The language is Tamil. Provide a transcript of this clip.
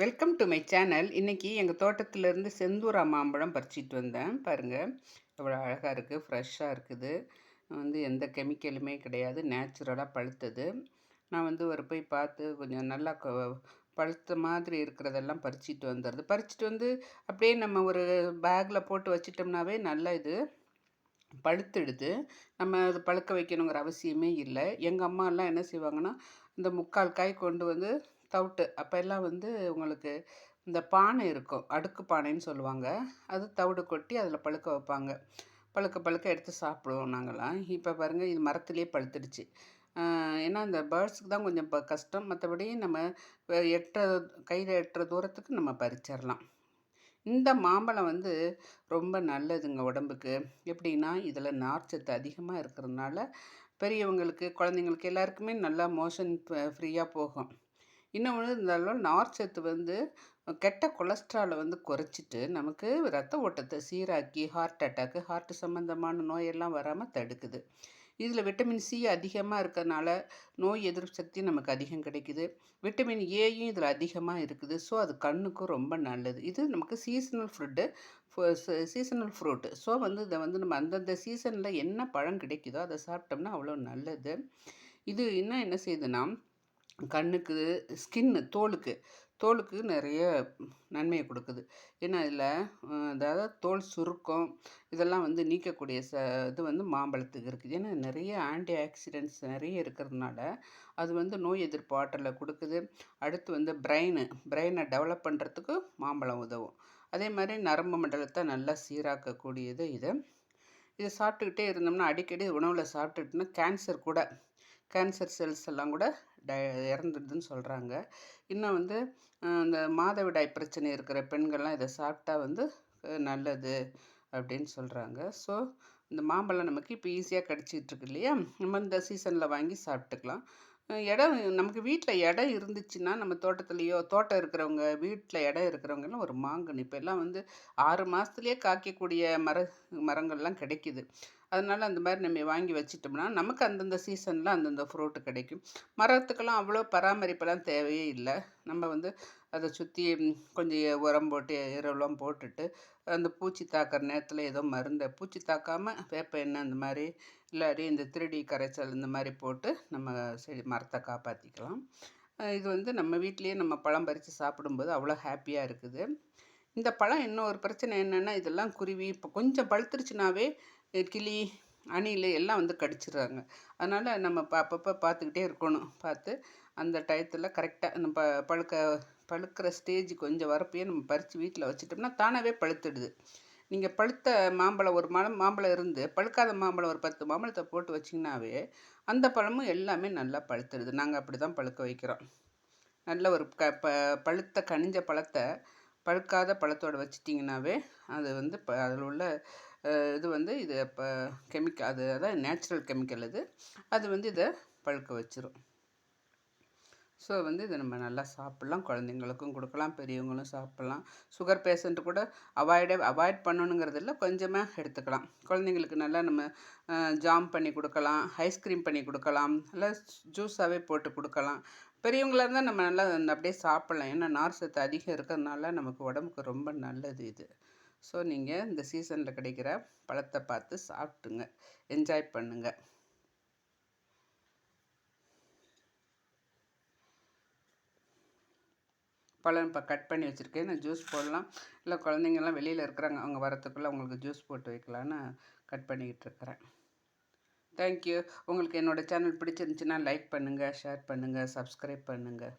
வெல்கம் டு மை சேனல் இன்றைக்கி எங்கள் தோட்டத்திலேருந்து செந்தூரா மாம்பழம் பறிச்சிட்டு வந்தேன். பாருங்கள் எவ்வளோ அழகாக இருக்குது ஃப்ரெஷ்ஷாக இருக்குது. வந்து எந்த கெமிக்கலுமே கிடையாது. நேச்சுரலாக பழுத்தது. நான் வந்து ஒரு போய் பார்த்து கொஞ்சம் நல்லா பழுத்த மாதிரி இருக்கிறதெல்லாம் பறிச்சிட்டு வந்துடுது பறிச்சிட்டு வந்து அப்படியே நம்ம ஒரு பேக்கில் போட்டு வச்சிட்டோம்னாவே நல்லா இது பழுத்துடுது. நம்ம அது பழுக்க வைக்கணுங்கிற அவசியமே இல்லை. எங்கள் அம்மாலாம் என்ன செய்வாங்கன்னா இந்த முக்கால் காய் கொண்டு வந்து தவிட்டு. அப்போ எல்லாம் வந்து உங்களுக்கு இந்த பானை இருக்கும். அடுக்கு பானைன்னு சொல்லுவாங்க. அது தவிடு கொட்டி அதில் பழுக்க வைப்பாங்க. பழுக்க பழுக்க எடுத்து சாப்பிடுவோம் நாங்களாம் இப்போ பாருங்கள் இது மரத்துலேயே பழுத்துடுச்சு. ஏன்னா இந்த பேர்ட்ஸுக்கு தான் கொஞ்சம் இப்போ கஷ்டம். மற்றபடி நம்ம எட்டுற கையில் எட்டுற தூரத்துக்கு நம்ம பறிச்சிடலாம். இந்த மாம்பழம் வந்து ரொம்ப நல்லதுங்க உடம்புக்கு. எப்படின்னா இதில் நார்ச்சத்து அதிகமாக இருக்கிறதுனால பெரியவங்களுக்கு குழந்தைங்களுக்கு எல்லாருக்குமே நல்லா மோஷன் ஃப்ரீயாக போகும். இன்னொன்று இருந்தாலும் நார்ச்சத்து வந்து கெட்ட கொலஸ்ட்ராலை வந்து குறைச்சிட்டு நமக்கு ரத்த ஓட்டத்தை சீராக்கி ஹார்ட் அட்டாக்கு ஹார்ட் சம்மந்தமான நோயெல்லாம் வராமல் தடுக்குது. இதில் விட்டமின் சி அதிகமாக இருக்கிறதுனால நோய் எதிர்ப்பு சக்தி நமக்கு அதிகம் கிடைக்குது. விட்டமின் ஏயும் இதில் அதிகமாக இருக்குது. ஸோ அது கண்ணுக்கும் ரொம்ப நல்லது. இது நமக்கு seasonal fruit seasonal fruit so வந்து இதை வந்து நம்ம அந்தந்த சீசனில் என்ன பழம் கிடைக்குதோ அதை சாப்பிட்டோம்னா அவ்வளோ நல்லது. இது இன்னும் என்ன செய்யுதுன்னா கண்ணுக்கு ஸ்கின்னு தோலுக்கு. தோலுக்கு நிறைய நன்மையை கொடுக்குது. ஏன்னா இதில் அதாவது தோல் சுருக்கம் இதெல்லாம் வந்து நீக்கக்கூடிய ச இது வந்து மாம்பழத்துக்கு இருக்குது. ஏன்னா நிறைய ஆன்டி ஆக்சிடென்ட்ஸ் நிறைய இருக்கிறதுனால அது வந்து நோய் எதிர்ப்பு ஆற்றலை கொடுக்குது. அடுத்து வந்து பிரெயின் பிரெயினை டெவலப் பண்ணுறதுக்கு மாம்பழம் உதவும். அதே மாதிரி நரம்பு மண்டலத்தை நல்லா சீராக்கக்கூடியது இது. இதை சாப்பிட்டுக்கிட்டே இருந்தோம்னா அடிக்கடி உணவில் சாப்பிட்டுட்டுனா கேன்சர் கூட கேன்சர் செல்ஸ் எல்லாம் கூட ட இறந்துடுதுன்னு சொல்கிறாங்க இன்னும் வந்து இந்த மாதவிடாய் பிரச்சனை இருக்கிற பெண்கள்லாம் இதை சாப்பிட்டா வந்து நல்லது அப்படின்னு சொல்கிறாங்க ஸோ இந்த மாம்பழம் நமக்கு இப்போ ஈஸியாக கிடச்சிட்ருக்கு இல்லையா? நம்ம இந்த சீசனில் வாங்கி சாப்பிட்டுக்கலாம். இடம் நமக்கு வீட்டில் இடம் இருந்துச்சுன்னா நம்ம தோட்டத்துலேயோ தோட்டம் இருக்கிறவங்க வீட்டில் இடம் இருக்கிறவங்கலாம் ஒரு மாங்கன்று இப்போ எல்லாம் வந்து ஆறு மாதத்துலேயே காய்க்கக்கூடிய மர மரங்கள்லாம் கிடைக்கிது. அதனால் அந்த மாதிரி நம்ம வாங்கி வச்சிட்டோம்னா நமக்கு அந்தந்த சீசனில் அந்தந்த ஃப்ரூட்டு கிடைக்கும். மரத்துக்கெல்லாம் அவ்வளோ பராமரிப்பெல்லாம் தேவையே இல்லை. நம்ம வந்து அதை சுற்றி கொஞ்சம் உரம் போட்டு எருவெல்லாம் போட்டுட்டு அந்த பூச்சி தாக்கிற நேரத்தில் ஏதோ மருந்தை பூச்சி தாக்காமல் வேப்ப எண்ணெய் அந்த மாதிரி இல்லாட்டி இந்த திருடி கரைச்சல் இந்த மாதிரி போட்டு நம்ம செடி மரத்தை காப்பாற்றிக்கலாம் இது வந்து நம்ம வீட்லேயே நம்ம பழம் பறித்து சாப்பிடும்போது அவ்வளோ ஹாப்பியாக இருக்குது. இந்த பழம் இன்னும் ஒரு பிரச்சனை என்னென்னா இதெல்லாம் குருவி இப்போ கொஞ்சம் பழுத்துருச்சுனாவே கிளி அணில் எல்லாம் வந்து கடிச்சிடுறாங்க. அதனால் நம்ம ப அப்பப்போ பார்த்துக்கிட்டே இருக்கணும். பார்த்து அந்த டயத்தில் கரெக்டாக நம்ம பழுக்க பழுக்கிற ஸ்டேஜ் கொஞ்சம் வரப்பையே நம்ம பறித்து வீட்டில் வச்சுட்டோம்னா தானாகவே பழுத்துடுது. நீங்கள் பழுத்த மாம்பழம் ஒரு மரம் மாம்பழம் இருந்து பழுக்காத மாம்பழம் ஒரு பத்து மாம்பழத்தை போட்டு வச்சிங்கனாவே அந்த பழமும் எல்லாமே நல்லா பழுத்துடுது. நாங்கள் அப்படி தான் பழுக்க வைக்கிறோம். நல்ல ஒரு க ப பழுத்த கனிஞ்ச பழத்தை பழுக்காத பழத்தோடு வச்சிட்டிங்கனாவே அது வந்து ப அதில் உள்ள இது வந்து இது இப்போ கெமிக்கல் அது அதான் நேச்சுரல் கெமிக்கல் இது. அது வந்து இதை பழுக்க வச்சிரும். ஸோ வந்து இதை நம்ம நல்லா சாப்பிட்லாம். குழந்தைங்களுக்கும் கொடுக்கலாம் பெரியவங்களும் சாப்பிட்லாம். சுகர் பேஷண்ட்டு கூட அவாய்டே அவாய்ட் பண்ணணுங்கிறது இல்லை கொஞ்சமாக எடுத்துக்கலாம். குழந்தைங்களுக்கு நல்லா நம்ம ஜாம் பண்ணி கொடுக்கலாம் ஐஸ்கிரீம் பண்ணி கொடுக்கலாம் நல்லா ஜூஸாகவே போட்டு கொடுக்கலாம். பெரியவங்களாக இருந்தால் நம்ம நல்லா அப்படியே சாப்பிட்லாம். ஏன்னா நார் சத்து அதிகம் இருக்கிறதுனால நமக்கு உடம்புக்கு ரொம்ப நல்லது இது. ஸோ நீங்கள் இந்த சீசனில் கிடைக்கிற பழத்தை பார்த்து சாப்பிட்டுங்க. என்ஜாய் பண்ணுங்கள் பழம் இப்போ கட் பண்ணி வச்சுருக்கேன். நான் ஜூஸ் போடலாம். இல்லை குழந்தைங்கள்லாம் வெளியில் இருக்கிறாங்க. அவங்க வரத்துக்குள்ளே உங்களுக்கு ஜூஸ் போட்டு வைக்கலான்னு கட் பண்ணிக்கிட்டு இருக்கிறேன். தேங்க்யூ உங்களுக்கு என்னோடய சேனல் பிடிச்சிருந்துச்சின்னா லைக் பண்ணுங்கள் ஷேர் பண்ணுங்கள் சப்ஸ்கிரைப் பண்ணுங்கள்